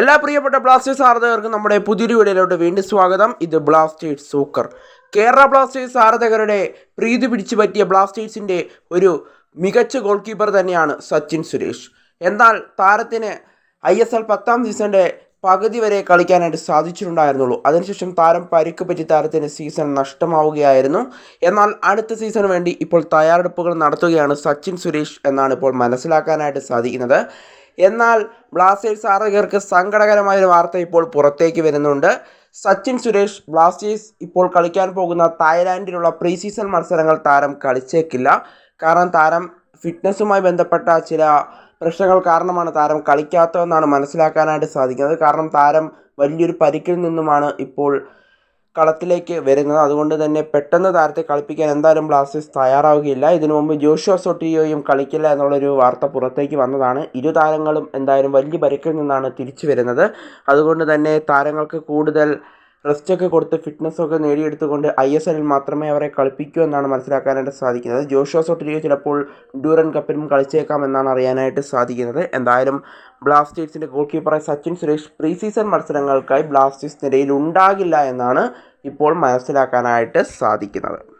എല്ലാ പ്രിയപ്പെട്ട ബ്ലാസ്റ്റേഴ്സ് ആരാധകർക്കും നമ്മുടെ പുതിയൊരു വീഡിയോയിലോട്ട് വീണ്ടും സ്വാഗതം. ഇത് ബ്ലാസ്റ്റേഴ്സ് സൂക്കർ കേരള ബ്ലാസ്റ്റേഴ്സ് ആരാധകരുടെ പ്രീതി പിടിച്ചു പറ്റിയ ബ്ലാസ്റ്റേഴ്സിന്റെ ഒരു മികച്ച ഗോൾ കീപ്പർ തന്നെയാണ് സച്ചിൻ സുരേഷ്. എന്നാൽ താരത്തിന് ഐ എസ് എൽ പത്താം സീസണിന്റെ പകുതി വരെ കളിക്കാനായിട്ട് സാധിച്ചിട്ടുണ്ടായിരുന്നുള്ളൂ. അതിനുശേഷം താരം പരിക്ക് പറ്റി താരത്തിന് സീസൺ നഷ്ടമാവുകയായിരുന്നു. എന്നാൽ അടുത്ത സീസണ് വേണ്ടി ഇപ്പോൾ തയ്യാറെടുപ്പുകൾ നടത്തുകയാണ് സച്ചിൻ സുരേഷ് എന്നാണ് ഇപ്പോൾ മനസ്സിലാക്കാനായിട്ട് സാധിക്കുന്നത്. എന്നാൽ ബ്ലാസ്റ്റേഴ്സ് ആരാധകർക്ക് സങ്കടകരമായ ഒരു വാർത്ത ഇപ്പോൾ പുറത്തേക്ക് വരുന്നുണ്ട്. സച്ചിൻ സുരേഷ് ബ്ലാസ്റ്റേഴ്സ് ഇപ്പോൾ കളിക്കാൻ പോകുന്ന തായ്ലാൻഡിലുള്ള പ്രീ സീസൺ മത്സരങ്ങൾ താരം കളിച്ചേക്കില്ല. കാരണം താരം ഫിറ്റ്നസ്സുമായി ബന്ധപ്പെട്ട ചില പ്രശ്നങ്ങൾ കാരണമാണ് താരം കളിക്കാത്തതെന്നാണ് മനസ്സിലാക്കാനായിട്ട് സാധിക്കുന്നത്. കാരണം താരം വലിയൊരു പരിക്കിൽ നിന്നുമാണ് ഇപ്പോൾ കളത്തിലേക്ക് വരുന്നത്. അതുകൊണ്ട് തന്നെ പെട്ടെന്ന് താരത്തെ കളിപ്പിക്കാൻ എന്തായാലും ബ്ലാസ്റ്റേഴ്സ് തയ്യാറാവുകയില്ല. ഇതിനു മുമ്പ് ജോഷുവ സൊട്ടിയോയും കളിക്കില്ല എന്നുള്ളൊരു വാർത്ത പുറത്തേക്ക് വന്നതാണ്. ഇരു താരങ്ങളും എന്തായാലും വലിയ പരിക്കിൽ നിന്നാണ് തിരിച്ചു വരുന്നത്. അതുകൊണ്ട് തന്നെ താരങ്ങൾക്ക് കൂടുതൽ റെസ്റ്റൊക്കെ കൊടുത്ത് ഫിറ്റ്നസ്സൊക്കെ നേടിയെടുത്തുകൊണ്ട് ഐ എസ് എല്ലിൽ മാത്രമേ അവരെ കളിപ്പിക്കൂ എന്നാണ് മനസ്സിലാക്കാനായിട്ട് സാധിക്കുന്നത്. ജോഷുവ സൊട്ടിയോ ചിലപ്പോൾ ഡ്യൂറൻ കപ്പിലും കളിച്ചേക്കാം എന്നാണ് അറിയാനായിട്ട് സാധിക്കുന്നത്. എന്തായാലും ബ്ലാസ്റ്റേഴ്സിന്റെ ഗോൾ കീപ്പറായ സച്ചിൻ സുരേഷ് പ്രീ സീസൺ മത്സരങ്ങൾക്കായി ബ്ലാസ്റ്റേഴ്സ് നിരയിൽ ഉണ്ടാകില്ല എന്നാണ് ഇപ്പോൾ മനസ്സിലാക്കാനായിട്ട് സാധിക്കുന്നത്.